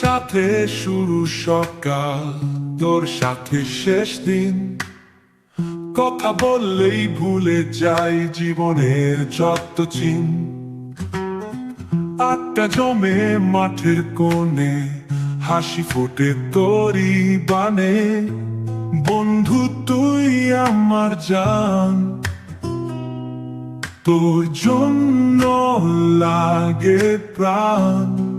সাথে শুরু সকাল, তোর সাথে শেষ দিন। কথা বললেই ভুলে যাই জীবনের যত চিন। আটটা জমে মাঠের কোণে, হাসি ফোটে তোরই বানে। বন্ধু, তুই আমার জান। তোর জন্য লাগে প্রাণ।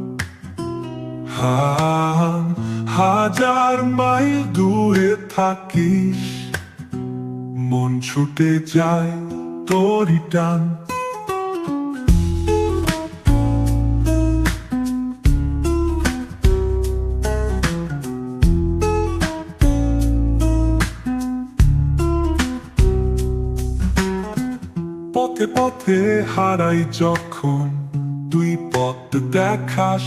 হাজার মাইল দূরে থাকিস। মন ছুটে যায় তোরই টান। পথে পথে হারাই যখন তুই পথ দেখাস।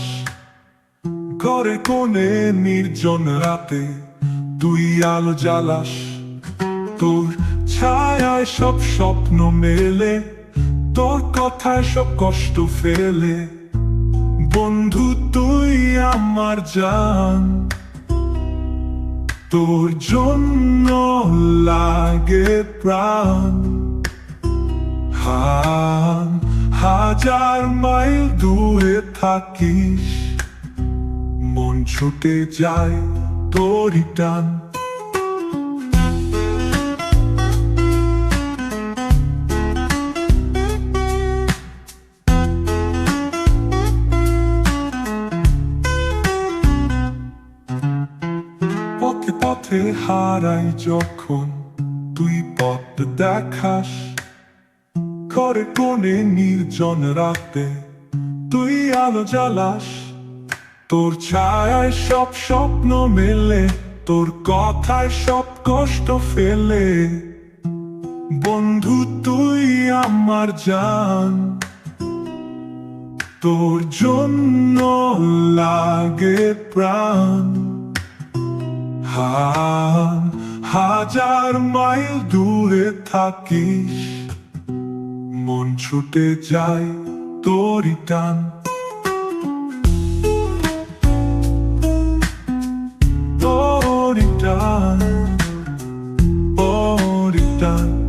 ঘরে কোণে নির্জন রাতে তুই আলো জ্বালাস। তোর ছায়ায় সব স্বপ্ন মেলে, তোর কথায় সব কষ্ট ফেলে। বন্ধু, তুই আমার জান। তোর জন্য লাগে প্রাণ। হান, হাজার মাইল দূরে থাকিস। মন ছুটে যায় তোরই টান। পথে পথে হারাই যখন তুই পথ দেখাস, ঘরে কোণে নির্জন রাতে তুই আলো জ্বালাস। তোর ছায়ায় সব স্বপ্ন মেলে, তোর কথায় সব কষ্ট ফেলে। বন্ধু, তুই আমার জান, তোর জন্য লাগে প্রাণ। হান, হাজার মাইল দূরে থাকিস, মন ছুটে যায় তোরই টান। 시간